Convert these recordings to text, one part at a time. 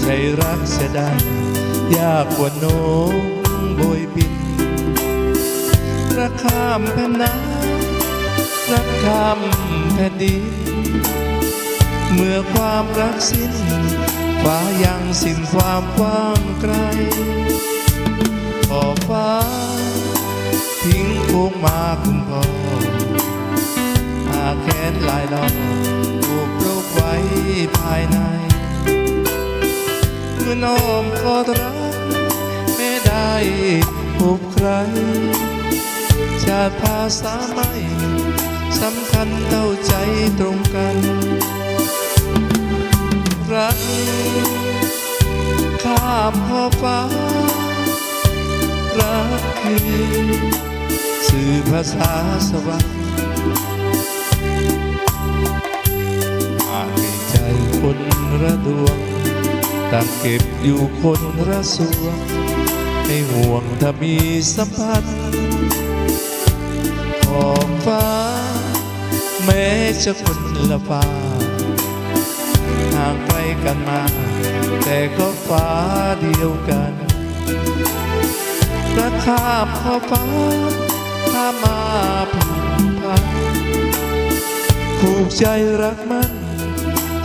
ใจรักเสียดายยากกว่าโน้มโบยบินรักข้ามแผ่นน้ำรักข้ามแผ่นดินเมื่อความรักสิ้นฟ้ายังสิ้นความกว้างไกลขอฟ้า ทิ้งโค้งมาคุ้มครอหาแขนลายล้อมผูกโรคไว้ ภายใน เมื่อน้อมกอดรักไม่ได้พบใครชาติภาษาไม่สำคัญเท่าใจตรงกัน รักข้ามขอบฟ้า รักคือสื่อภาษาสวรรค์ ต่างเก็บอยู่คนละส่วนให้ห่วงถ้ามีสัมพันธ์ขอบฟ้า แม้จะคนละฟ้าห่างไกลกันมา แต่ก็ฟ้าเดียวกันรักข้ามขอบฟ้าข้ามมาผูกพันผูกใจรักมัน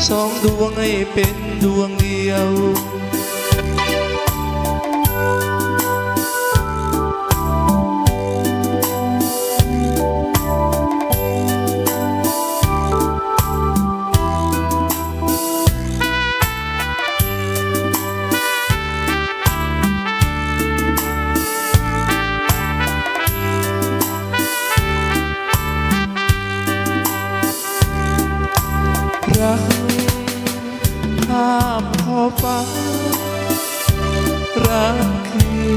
สองดวงให้เป็น ดวงเดียว ข้ามขอฟ้า รักคือ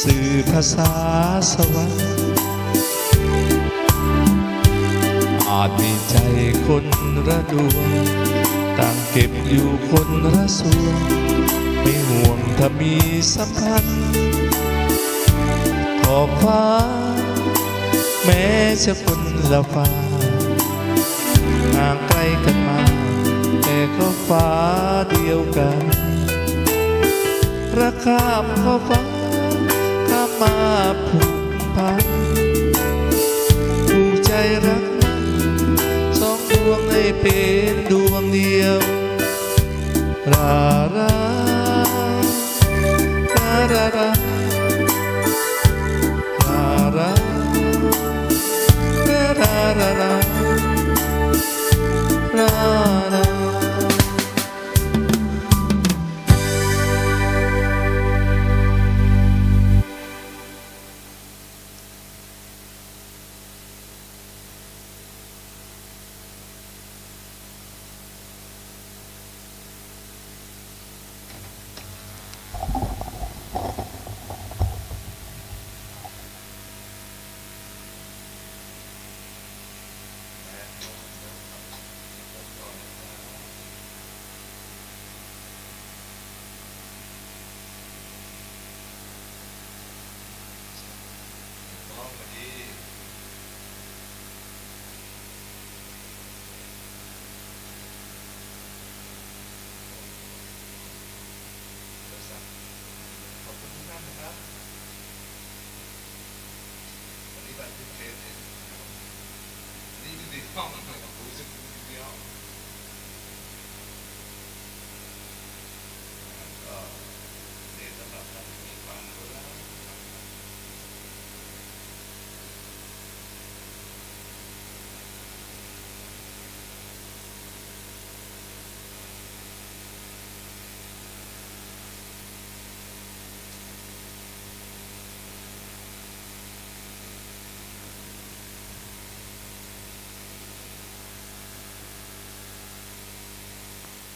สื่อภาษาสวรรค์อาจมีใจคนระดวงต่างเก็บอยู่คนละส่วนไม่ห่วงถ้ามีสัมพันธ์ขอบฟ้า แม้จะคนละฟ้าห่างไกลกันมา แต่ก็ฟ้า ระคาบข้าฟ้าข้ามาผูกพันผูกใจรักสองดวงให้เป็นดวงเดียวรารารารา 放马过来